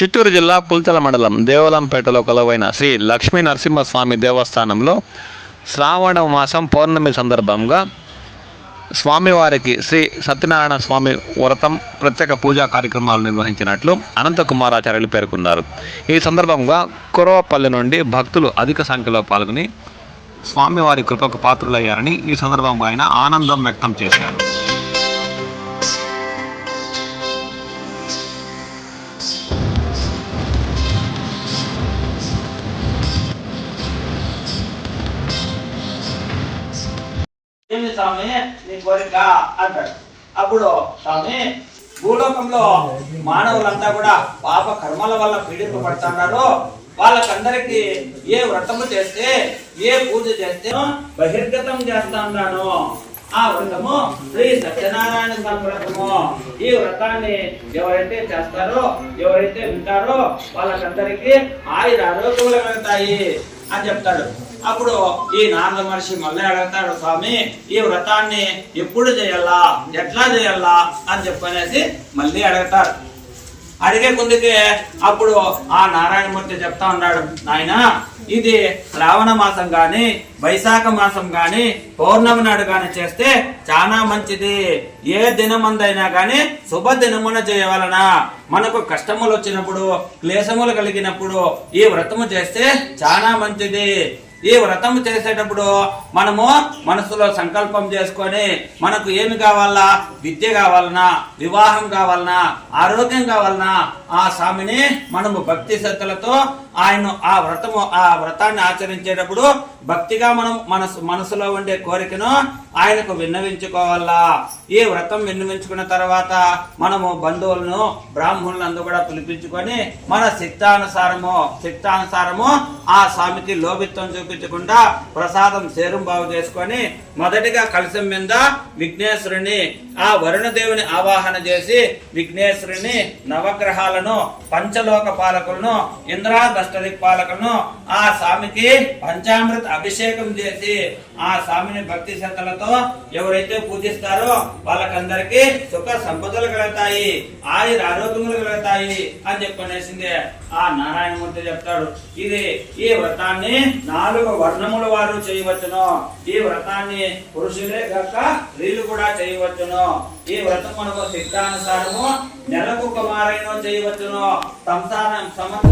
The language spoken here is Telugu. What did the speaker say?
చిత్తూరు జిల్లా పుల్చల మండలం దేవలంపేటలో కొలువైన శ్రీ లక్ష్మీ నరసింహస్వామి దేవస్థానంలో శ్రావణ మాసం పౌర్ణమి సందర్భంగా స్వామివారికి శ్రీ సత్యనారాయణ స్వామి వ్రతం ప్రత్యేక పూజా కార్యక్రమాలు నిర్వహించినట్లు అనంతకుమారాచార్యులు పేర్కొన్నారు. ఈ సందర్భంగా కురవపల్లి నుండి భక్తులు అధిక సంఖ్యలో పాల్గొని స్వామివారి కృపకు పాత్రులయ్యారని ఈ సందర్భంగా ఆయన ఆనందం వ్యక్తం చేశారు. ఏమి స్వామి? నీ కోరిక అంటాడు. అప్పుడు స్వామి భూలోకంలో మానవులంతా కూడా పాప కర్మల వల్ల పీడింపబడుతున్నారు వాళ్ళకందరికి ఏ వ్రతము చేస్తే ఏ పూజ చేస్తే బహిర్గతం చేస్తా ఉన్నాను ఆ వ్రతము శ్రీ సత్యనారాయణ స్వామి వ్రతము. ఈ వ్రతాన్ని ఎవరైతే చేస్తారో ఎవరైతే వింటారో వాళ్ళకందరికీ ఆయుర ఆరోగ్యములు కలుగుతాయి అని చెప్తాడు. అప్పుడు ఈ నారద మహర్షి మళ్ళీ అడుగుతాడు స్వామి ఈ వ్రతాన్ని ఎప్పుడు చేయాలా? ఎట్లా చేయాలా? అని చెప్పనేసి మళ్ళీ అడుగుతారు అడిగే కొందుకే అప్పుడు ఆ నారాయణమూర్తి చెప్తా ఉన్నాడు నాయన ఇది శ్రావణ మాసం గాని వైశాఖ మాసం గాని పౌర్ణమి నాడు గాని చేస్తే చాలా మంచిది. ఏ దినమందైనా గాని శుభ దినమున చేయవలన. మనకు కష్టములు వచ్చినప్పుడు క్లేశములు కలిగినప్పుడు ఈ వ్రతము చేస్తే చాలా మంచిది. ఈ వ్రతం చేసేటప్పుడు మనము మనసులో సంకల్పం చేసుకొని మనకు ఏమి కావాలా విద్య కావాలనా వివాహం కావాలనా ఆరోగ్యం కావాలనా ఆ స్వామిని మనము భక్తి శ్రద్ధలతో ఆయన ఆ వ్రతము ఆ వ్రతాన్ని ఆచరించేటప్పుడు భక్తిగా మనం మనసు మనసులో ఉండే కోరికను ఆయనకు విన్నవించుకోవాలా? ఈ వ్రతం విన్నవించుకున్న తర్వాత మనము బంధువులను బ్రాహ్మణులందరూ కూడా పిలిపించుకొని మన శక్తానుసారము శక్తానుసారము ఆ స్వామికి లోభిత్వం చూపించకుండా ప్రసాదం సేరం బాగు చేసుకొని మొదటిగా కలశం మీద విఘ్నేశ్వరుని ఆ వరుణదేవుని ఆవాహన చేసి విఘ్నేశ్వరుని నవగ్రహాలను పంచలోక పాలకులను ఇంద్రాదష్టదిక్ పాలకులను ఆ స్వామికి పంచామృత అభిషేకం చేసి ఆ స్వామిని భక్తి శ్రద్ధలతో ఎవరైతే పూజిస్తారో వాళ్ళకందరికీ సుఖ సంపదలు కలుగుతాయి ఆయుర ఆరోగ్యములు కలుగుతాయి అని చెప్పనేసింది ఆ నారాయణమూర్తి చెప్తాడు. ఇది ఈ వ్రతాన్ని నాలుగు వర్ణముల వారు చేయవచ్చును. ఈ వ్రతాన్ని పురుషులే కాక స్త్రీలు కూడా చేయవచ్చును. ఈ వ్రతం మనకు సిద్ధానుసారము నెలకు కుమారైన చేయవచ్చును. సంసారం సంవత్సరానికి